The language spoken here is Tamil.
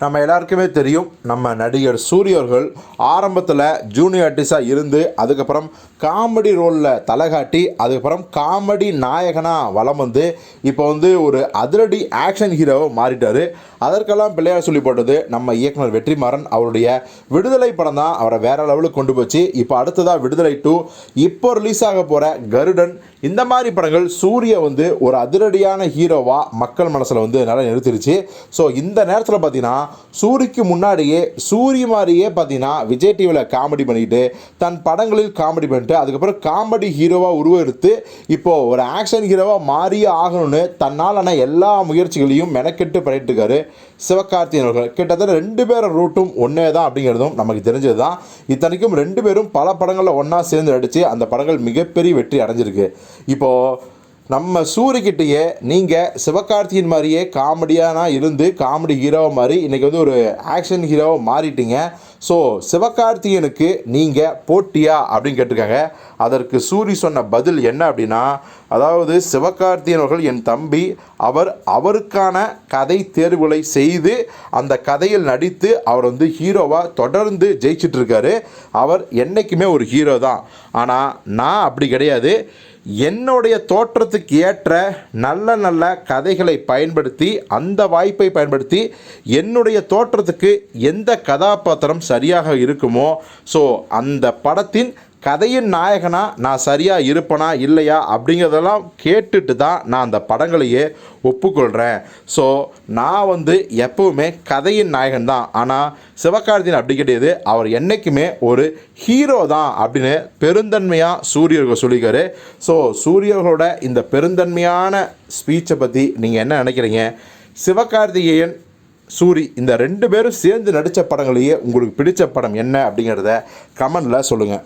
நம்ம எல்லாருக்குமே தெரியும் நம்ம நடிகர் சூரியர்கள் ஆரம்பத்தில் ஜூனியர் ஆர்டிஸ்டாக இருந்து அதுக்கப்புறம் காமெடி ரோலில் தலைகாட்டி அதுக்கப்புறம் காமெடி நாயகனாக வளம் வந்து இப்போ வந்து ஒரு அதிரடி ஆக்ஷன் ஹீரோவாக மாறிட்டார். அதற்கெல்லாம் பிள்ளையார் சொல்லி போட்டது நம்ம இயக்குனர் வெற்றிமாறன் அவருடைய விடுதலை படம் தான் அவரை வேற லெவலுக்கு கொண்டு போச்சு. இப்போ அடுத்ததாக விடுதலை டூ இப்போ ரிலீஸ் ஆக போகிற கருடன். இந்த மாதிரி படங்கள் சூரிய வந்து ஒரு அதிரடியான ஹீரோவாக மக்கள் மனசில் வந்து நல்லா நிறுத்திருச்சு. ஸோ இந்த நேரத்தில் பார்த்தீங்கன்னா சூரிக்கு முன்னாடியே சூரிய மாதிரியே பார்த்தீங்கன்னா விஜய் டிவியில் காமெடி பண்ணிக்கிட்டு தன் படங்களில் காமெடி பண்ணிட்டு அதுக்கப்புறம் காமெடி ஹீரோவாக உருவெடுத்து இப்போது ஒரு ஆக்ஷன் ஹீரோவாக மாறியே ஆகணும்னு தன்னாலான எல்லா முயற்சிகளையும் மெனக்கெட்டு பண்ணிட்டு இருக்காரு சிவகார்த்திகேயன் அவர்கள். கிட்டத்தட்ட ரெண்டு பேரும் ரூட்டும் ஒன்றே தான் அப்படிங்கிறதும் நமக்கு தெரிஞ்சது தான் இத்தனைக்கும் ரெண்டு பேரும் பல படங்களில் ஒன்றா சேர்ந்து நடித்து அந்த படங்கள் மிகப்பெரிய வெற்றி அடைஞ்சிருக்கு. இப்போது நம்ம சூரியக்கிட்டேயே நீங்கள் சிவகார்த்தியின் மாதிரியே காமெடியான இருந்து காமெடி ஹீரோவை மாதிரி இன்றைக்கி வந்து ஒரு ஆக்ஷன் ஹீரோவை மாறிட்டீங்க. ஸோ சிவகார்த்திகேயனுக்கு நீங்கள் போட்டியா அப்படின்னு கேட்டிருக்காங்க. அதற்கு சூரி சொன்ன பதில் என்ன அப்படின்னா அதாவது சிவகார்த்திகேயன் அவர்கள் என் தம்பி அவர் அவருக்கான கதை தேர்வுகளை செய்து அந்த கதையில் நடித்து அவர் வந்து ஹீரோவாக தொடர்ந்து ஜெயிச்சிட்டு இருக்காரு அவர் என்றைக்குமே ஒரு ஹீரோ தான். ஆனால் நான் அப்படி கிடையாது. என்னுடைய தோற்றத்துக்கு ஏற்ற நல்ல நல்ல கதைகளை பயன்படுத்தி அந்த வாய்ப்பை பயன்படுத்தி என்னுடைய தோற்றத்துக்கு எந்த கதாபாத்திரம் சரியாக இருக்குமோ? ஸோ அந்த படத்தின் கதையின் நாயகனா நான் சரியாக இருப்பனா இல்லையா அப்படிங்கிறதெல்லாம் கேட்டுட்டு தான் நான் அந்த படங்களையே ஒப்புக்கொள்கிறேன் ஸோ நான் வந்து எப்பவுமே கதையின் நாயகன் தான். ஆனால் சிவகார்த்தின் அப்படி கிடையாது அவர் என்றைக்குமே ஒரு ஹீரோ தான் அப்படின்னு பெருந்தன்மையாக சூரியர்கள் சொல்லிக்காரு ஸோ சூரியர்களோட இந்த பெருந்தன்மையான ஸ்பீச்சை பற்றி நீங்கள் என்ன நினைக்கிறீங்க? சிவகார்த்திகேயன் சூரி இந்த ரெண்டு பேரும் சேர்ந்து நடித்த படங்களையே உங்களுக்கு பிடித்த படம் என்ன அப்படிங்கிறத கமெண்டில் சொல்லுங்கள்